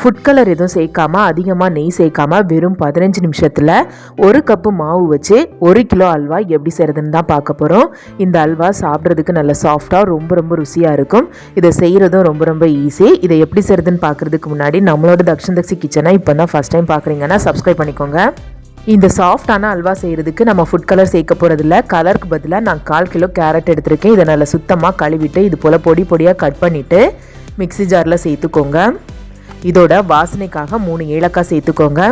Food colour எதுவும் சேர்க்காம அதிகமாக நெய் சேர்க்காம வெறும் பதினஞ்சு நிமிஷத்தில் ஒரு கப்பு மாவு வச்சு ஒரு கிலோ அல்வா எப்படி செய்கிறதுன்னு தான் பார்க்க போகிறோம் இந்த அல்வா சாப்பிட்றதுக்கு நல்ல சாஃப்டாக ரொம்ப ரொம்ப ருசியாக இருக்கும். இதை செய்கிறதும் ரொம்ப ரொம்ப ஈஸி இதை எப்படி செய்கிறதுன்னு பார்க்குறதுக்கு முன்னாடி நம்மளோட தக்ஷன் தக்ஷி கிச்சனை இப்போ தான் ஃபஸ்ட் டைம் பார்க்குறீங்கன்னா சப்ஸ்கிரைப் பண்ணிக்கோங்க. இந்த சாஃப்டான அல்வா செய்கிறதுக்கு நம்ம ஃபுட் கலர் சேர்க்க போகிறதில்ல கலருக்கு பதிலாக நான் கால் கிலோ கேரட் எடுத்திருக்கேன். இதை நல்லா சுத்தமாக கழுவிட்டு இது போல் பொடி பொடியாக கட் பண்ணிவிட்டு மிக்ஸி ஜாரில் சேர்த்துக்கோங்க. இதோட வாசனைக்காக மூணு ஏலக்காய் சேர்த்துக்கோங்க.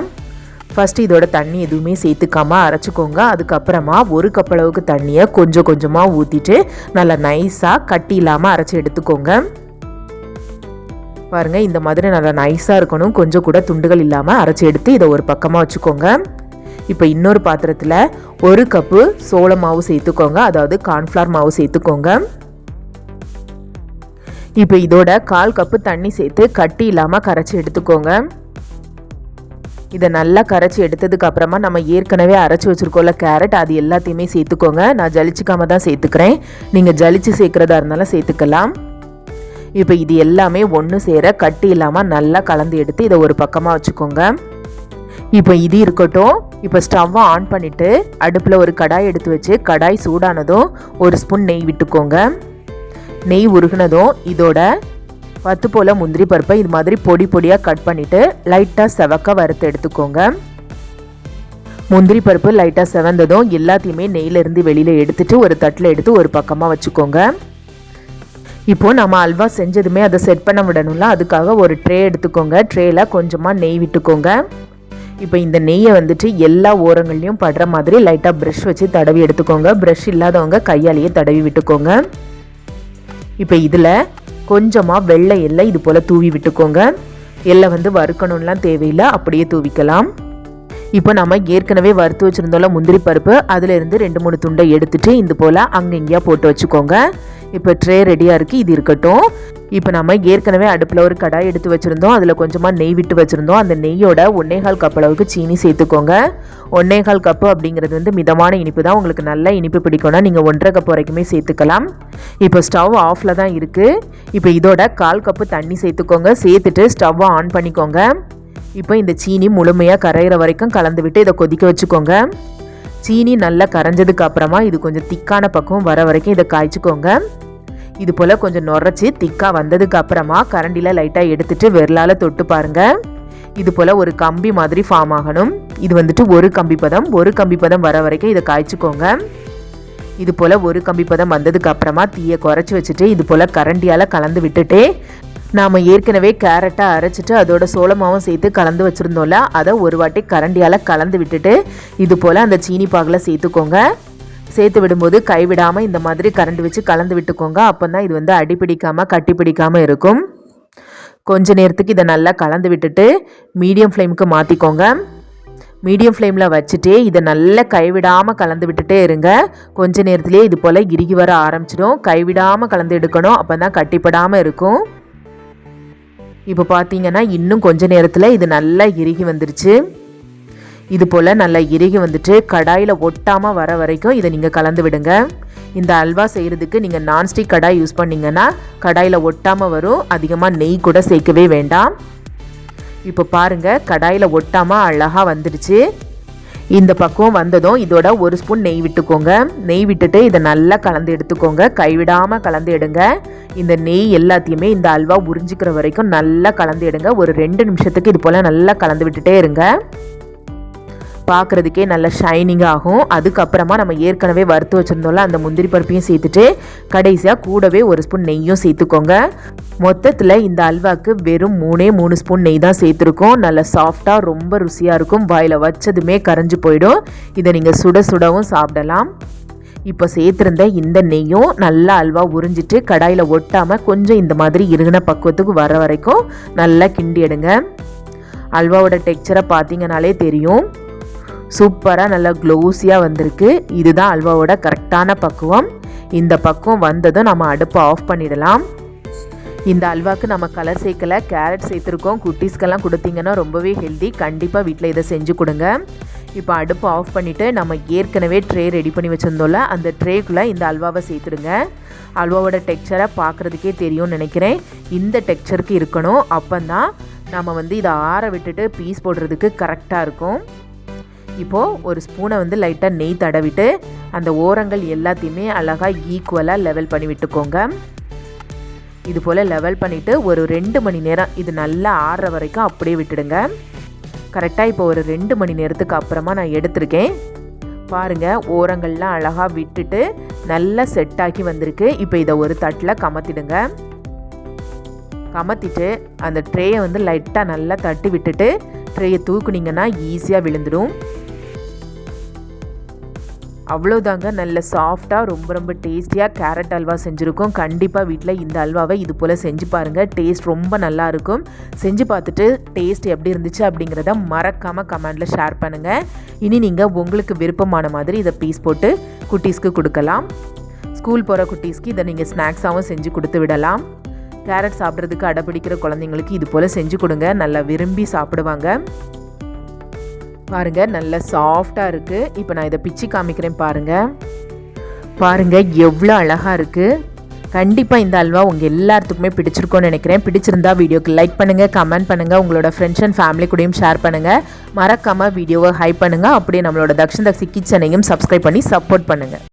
ஃபஸ்ட்டு இதோட தண்ணி எதுவுமே சேர்த்துக்காம அரைச்சிக்கோங்க. அதுக்கப்புறமா ஒரு கப் அளவுக்கு தண்ணியை கொஞ்சம் கொஞ்சமாக ஊற்றிட்டு நல்லா நைஸாக கட்டி இல்லாமல் அரைச்சி எடுத்துக்கோங்க. பாருங்கள் இந்த மாதிரி நல்லா நைஸாக இருக்கணும். கொஞ்சம் கூட துண்டுகள் இல்லாமல் அரைச்சி எடுத்து இதை ஒரு பக்கமாக வச்சுக்கோங்க. இப்போ இன்னொரு பாத்திரத்தில் ஒரு கப்பு சோள மாவு சேர்த்துக்கோங்க. அதாவது கார்ன்ஃப்ளவர் மாவு சேர்த்துக்கோங்க. இப்போ இதோட கால் கப்பு தண்ணி சேர்த்து கட்டி இல்லாமல் கரைச்சி எடுத்துக்கோங்க. இதை நல்லா கரைச்சி எடுத்ததுக்கு அப்புறமா நம்ம ஏற்கனவே அரைச்சி வச்சுருக்கோம்ல கேரட் அது எல்லாத்தையுமே சேர்த்துக்கோங்க. நான் ஜலிச்சிக்காம தான் சேர்த்துக்கிறேன். நீங்கள் ஜலிச்சு சேர்க்குறதா இருந்தாலும் சேர்த்துக்கலாம். இப்போ இது எல்லாமே ஒன்று சேர கட்டி இல்லாமல் நல்லா கலந்து எடுத்து இதை ஒரு பக்கமாக வச்சுக்கோங்க. இப்போ இது இருக்கட்டும். இப்போ ஸ்டவ்வை ஆன் பண்ணிவிட்டு அடுப்பில் ஒரு கடாய் எடுத்து வச்சு கடாய் சூடானதும் ஒரு ஸ்பூன் நெய் விட்டுக்கோங்க. நெய் உருகுனதும் இதோட பத்து போல் முந்திரி பருப்பை இது மாதிரி பொடி பொடியாக கட் பண்ணிவிட்டு லைட்டாக செவக்க வறுத்து எடுத்துக்கோங்க. முந்திரி பருப்பு லைட்டாக செவந்ததும் எல்லாத்தையுமே நெய்யிலேருந்து வெளியில் எடுத்துட்டு ஒரு தட்டில் எடுத்து ஒரு பக்கமாக வச்சுக்கோங்க. இப்போது நம்ம அல்வா செஞ்சதுமே அதை செட் பண்ண விடணும்ல அதுக்காக ஒரு ட்ரே எடுத்துக்கோங்க. ட்ரேயில் கொஞ்சமாக நெய் விட்டுக்கோங்க. இப்போ இந்த நெய்யை வந்துட்டு எல்லா ஓரங்கள்லையும் படுற மாதிரி லைட்டாக ப்ரஷ் வச்சு தடவி எடுத்துக்கோங்க. ப்ரஷ் இல்லாதவங்க கையாலேயே தடவி விட்டுக்கோங்க. இப்போ இதில் கொஞ்சமாக வெள்ளை எல்லை இது போல் தூவி விட்டுக்கோங்க. எல்லை வந்து வறுக்கணும்லாம் தேவையில்லை அப்படியே தூவிக்கலாம். இப்போ நம்ம ஏற்கனவே வறுத்து வச்சுருந்தோம்ல முந்திரி பருப்பு அதிலிருந்து ரெண்டு மூணு துண்டை எடுத்துட்டு இது போல் அங்கே இங்கேயா போட்டு வச்சுக்கோங்க. இப்போ ட்ரே ரெடியாக இருக்குது இது இருக்கட்டும். இப்போ நம்ம ஏற்கனவே அடுப்பில் ஒரு கடாய் எடுத்து வச்சுருந்தோம். அதில் கொஞ்சமாக நெய் விட்டு வச்சுருந்தோம். அந்த நெய்யோட ஒன்னேகால் கப் அளவுக்கு சீனி சேர்த்துக்கோங்க. ஒன்னேகால் கப்பு அப்படிங்கிறது வந்து மிதமான இனிப்பு தான். உங்களுக்கு நல்ல இனிப்பு பிடிக்கும்னா நீங்கள் ஒன்றரை கப் வரைக்குமே சேர்த்துக்கலாம். இப்போ ஸ்டவ் ஆஃபில் தான் இருக்குது இப்போ இதோட கால் கப்பு தண்ணி சேர்த்துக்கோங்க. சேர்த்துட்டு ஸ்டவ்வை ஆன் பண்ணிக்கோங்க. இப்போ இந்த சீனி முழுமையாக கரையிற வரைக்கும் கலந்து விட்டு இதை கொதிக்க வச்சுக்கோங்க. சீனி நல்லா கரைஞ்சதுக்கு அப்புறமா இது கொஞ்சம் திக்கான பக்கம் வர வரைக்கும் இதை காய்ச்சிக்கோங்க. இது போல் கொஞ்சம் நுரைச்சி திக்காக வந்ததுக்கு அப்புறமா கரண்டியில் லைட்டாக எடுத்துட்டு விரலால் தொட்டு பாருங்க. இது போல் ஒரு கம்பி மாதிரி ஃபார்ம் ஆகணும். இது வந்துட்டு ஒரு கம்பி பதம் ஒரு கம்பி பதம் வர வரைக்கும் இதை காய்ச்சிக்கோங்க. இது போல் ஒரு கம்பி பதம் வந்ததுக்கு அப்புறமா தீயை குறைச்சி வச்சுட்டு இது போல் கரண்டியால் கலந்து விட்டுட்டு நாம் ஏற்கனவே கேரட்டை அரைச்சிட்டு அதோட சோளமாவும் சேர்த்து கலந்து வச்சுருந்தோம்ல அதை ஒரு வாட்டி கரண்டியால் கலந்து விட்டுட்டு இது போல் அந்த சீனி பாகில் சேர்த்துக்கோங்க. சேர்த்து விடும்போது கைவிடாமல் இந்த மாதிரி கரண்டு வச்சு கலந்து விட்டுக்கோங்க. அப்போ தான் இது வந்து அடிப்பிடிக்காமல் கட்டி பிடிக்காமல் இருக்கும். கொஞ்ச நேரத்துக்கு இதை நல்லா கலந்து விட்டுட்டு மீடியம் ஃப்ளேமுக்கு மாற்றிக்கோங்க மீடியம் ஃப்ளேமில் வச்சுட்டு இதை நல்லா கைவிடாமல் கலந்து விட்டுட்டே இருங்க. கொஞ்ச நேரத்துலேயே இது போல் இறுகி வர ஆரம்பிச்சிடும். கைவிடாமல் கலந்து எடுக்கணும். அப்போ தான் கட்டிப்படாமல் இருக்கும். இப்போ பார்த்தீங்கன்னா இன்னும் கொஞ்ச நேரத்தில் இது நல்லா இறுகி வந்துருச்சு. இது போல் நல்லா இறுகி வந்துட்டு கடாயில் ஒட்டாமல் வர வரைக்கும் இதை நீங்கள் கலந்து விடுங்க. இந்த அல்வா செய்கிறதுக்கு நீங்கள் நான்ஸ்டிக் கடாய் யூஸ் பண்ணிங்கன்னா கடாயில் ஒட்டாமல் வரும் அதிகமாக நெய் கூட சேர்க்கவே வேண்டாம். இப்போ பாருங்கள் கடாயில் ஒட்டாமல் அழகாக வந்துடுச்சு இந்த பக்குவம் வந்ததும் இதோட ஒரு ஸ்பூன் நெய் விட்டுக்கோங்க. நெய் விட்டுட்டு இதை நல்லா கலந்து எடுத்துக்கோங்க. கைவிடாமல் கலந்து எடுங்க. இந்த நெய் எல்லாத்தையுமே இந்த அல்வா உறிஞ்சிக்கிற வரைக்கும் நல்லா கலந்து எடுங்க. ஒரு ரெண்டு நிமிஷத்துக்கு இது போல் நல்லா கலந்து விட்டுட்டே இருங்க. பார்க்குறதுக்கே நல்ல ஷைனிங் ஆகும். அதுக்கப்புறமா நம்ம ஏற்கனவே வறுத்து வச்சுருந்தோம்ல அந்த முந்திரி பருப்பையும் சேர்த்துட்டு கடைசியாக கூடவே ஒரு ஸ்பூன் நெய்யும் சேர்த்துக்கோங்க. மொத்தத்தில் இந்த அல்வாக்கு வெறும் மூணே மூணு ஸ்பூன் நெய் தான் சேர்த்துருக்கோம். நல்லா சாஃப்டாக ரொம்ப ருசியாக இருக்கும். வாயில் வச்சதுமே கரைஞ்சி போயிடும். இதை நீங்கள் சுட சுடவும் சாப்பிடலாம். இப்போ சேர்த்துருந்த இந்த நெய்யும் நல்லா அல்வா உறிஞ்சிட்டு கடாயில் ஒட்டாமல் கொஞ்சம் இந்த மாதிரி இருகின பக்குவத்துக்கு வர வரைக்கும் நல்லா கிண்டி எடுங்க. அல்வாவோட டெக்ஸ்சரை பார்த்தீங்கனாலே தெரியும். சூப்பராக நல்லா க்ளோஸியாக வந்திருக்கு. இதுதான் அல்வாவோட கரெக்டான பக்குவம். இந்த பக்குவம் வந்ததும் நம்ம அடுப்பை ஆஃப் பண்ணிடலாம். இந்த அல்வாக்கு நம்ம கலர் சேர்க்கலை கேரட் சேர்த்துருக்கோம். குட்டீஸ்க்கெல்லாம் கொடுத்தீங்கன்னா ரொம்பவே ஹெல்தி கண்டிப்பாக வீட்டில் இதை செஞ்சு கொடுங்க. இப்போ அடுப்பு ஆஃப் பண்ணிவிட்டு நம்ம ஏற்கனவே ட்ரே ரெடி பண்ணி வச்சுருந்தோம்ல அந்த ட்ரேக்குள்ளே இந்த அல்வாவை சேர்த்துடுங்க. அல்வாவோட டெக்ஸ்சரை பார்க்குறதுக்கே தெரியும்னு நினைக்கிறேன். இந்த டெக்ஸ்சருக்கு இருக்கணும். அப்போ தான் நம்ம வந்து இதை ஆற விட்டுட்டு பீஸ் போடுறதுக்கு கரெக்டாக இருக்கும். இப்போது ஒரு ஸ்பூனை வந்து லைட்டாக நெய் தடவிட்டு அந்த ஓரங்கள் எல்லாத்தையுமே அழகாக ஈக்குவலாக லெவல் பண்ணி விட்டுக்கோங்க. இது போல் லெவல் பண்ணிவிட்டு ஒரு ரெண்டு மணி நேரம் இது நல்லா ஆறுற வரைக்கும் அப்படியே விட்டுடுங்க. கரெக்டாக இப்போ ஒரு ரெண்டு மணி நேரத்துக்கு அப்புறமா நான் எடுத்திருக்கேன். பாருங்கள் ஓரங்கள்லாம் அழகாக விட்டுட்டு நல்லா செட் வந்திருக்கு. இப்போ இதை ஒரு தட்டில் கமத்திடுங்க. கமத்திட்டு அந்த ட்ரேயை வந்து லைட்டாக நல்லா தட்டி விட்டுட்டு ட்ரேயை தூக்குனிங்கன்னா ஈஸியாக விழுந்துடும் அவ்வளோதாங்க நல்ல சாஃப்டாக ரொம்ப ரொம்ப டேஸ்டியாக கேரட் அல்வா செஞ்சுருக்கோம். கண்டிப்பாக வீட்டில் இந்த அல்வாவை இது போல் செஞ்சு பாருங்கள் டேஸ்ட் ரொம்ப நல்லாயிருக்கும் செஞ்சு பார்த்துட்டு டேஸ்ட் எப்படி இருந்துச்சு அப்படிங்கிறத மறக்காமல் கமெண்டில் ஷேர் பண்ணுங்கள் இனி நீங்கள் உங்களுக்கு விருப்பமான மாதிரி இதை பீஸ் போட்டு குட்டீஸ்க்கு கொடுக்கலாம். ஸ்கூல் போகிற குட்டீஸ்க்கு இதை நீங்கள் ஸ்நாக்ஸாகவும் செஞ்சு கொடுத்து விடலாம். கேரட் சாப்பிட்றதுக்கு அடப்பிடிக்கிற குழந்தைங்களுக்கு இது போல் செஞ்சு கொடுங்க. நல்லா விரும்பி சாப்பிடுவாங்க. பாருங்கள் நல்ல சாஃப்டாக இருக்குது இப்போ நான் இதை பிச்சு காமிக்கிறேன் பாருங்கள் பாருங்கள் எவ்வளோ அழகாக இருக்குது கண்டிப்பாக இந்த அல்வா உங்கள் எல்லாத்துக்குமே பிடிச்சிருக்கோன்னு நினைக்கிறேன். பிடிச்சிருந்தா வீடியோக்கு லைக் பண்ணுங்கள் கமெண்ட் பண்ணுங்கள் உங்களோட ஃப்ரெண்ட்ஸ் அண்ட் ஃபேமிலி கூடயும் ஷேர் பண்ணுங்கள் மறக்காமல் வீடியோவை ஹைப் பண்ணுங்கள் அப்படியே நம்மளோட தக்ஷன் தக்ஷி கிச்சனையும் சப்ஸ்கிரைப் பண்ணி சப்போர்ட் பண்ணுங்கள்